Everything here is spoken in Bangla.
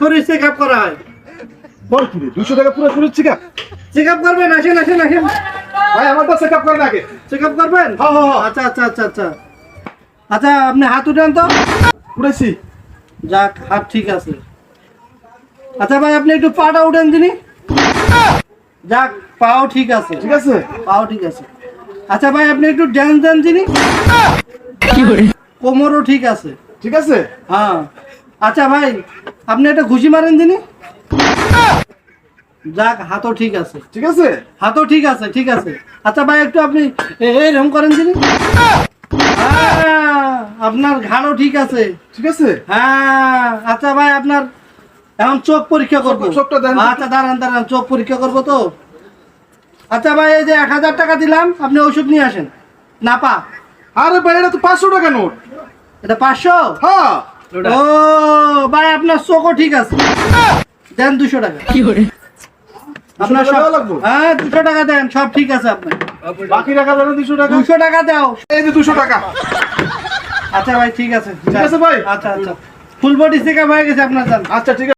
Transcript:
শরীর চেক আপ করা হয়। বল কি রে দুশো টাকা পুরো শরীর চেক আপ চেক আপ করবেন? আসেন আসেন আসেন। ভাই আমারটা চেক আপ করেন আগে। চেক আপ করবেন? হ্যাঁ, হ্যাঁ, হ্যাঁ। আচ্ছা আচ্ছা আচ্ছা আচ্ছা। আচ্ছা আপনি হাত উঠান তো। উড়াইছি যাক হাত ঠিক আছে। আচ্ছা ভাই আপনি একটু পাটা উঠেন যিনি যাক পাও ঠিক আছে। ঠিক আছে? পাও ঠিক আছে। আচ্ছা ভাই আপনি একটু ড্যান্স দেন যিনি কোমরও ঠিক আছে। ঠিক আছে? হ্যাঁ। আচ্ছা ভাই আপনি একটা ঘুষি মারেন যিনি যাক হাতও ঠিক আছে। ঠিক আছে? হাতও ঠিক আছে ঠিক আছে। আচ্ছা ভাই একটু আপনি এ- এইরকম করেন হ্যাঁ, আপনার ঘাড়ও ঠিক আছে। ঠিক আছে? হ্যাঁ আচ্ছা ভাই আপনার এখন চোখ পরীক্ষা করব। চোখ- চোখটা দেন। আচ্ছা দাঁড়ান দাঁড়ান চোখ পরীক্ষা করব তো। আচ্ছা ভাই এই যে এক হাজার টাকা দিলাম আপনি ওষুধ নিয়ে আসেন। না পা আরে ভাই এটা তো পাঁচশো টাকা নোট। এটা পাঁচশো? হ্যাঁ। ও ভাই আপনার চোখও ঠিক আছে। দেন দুশো টাকা। আপনার টাকা সব হ্যাঁ দুশো টাকা দেন সব ঠিক আছে আপনার। বাকি টাকা দেন দুশো টাকা। দুশো টাকা দাও। এই যে দুশো টাকা। আচ্ছা ভাই ঠিক আছে। ঠিক আছে ভাই? আচ্ছা আচ্ছা। ফুল বডি চেক হয়ে গেছে আপনার জান। আচ্ছা ঠিক আছে।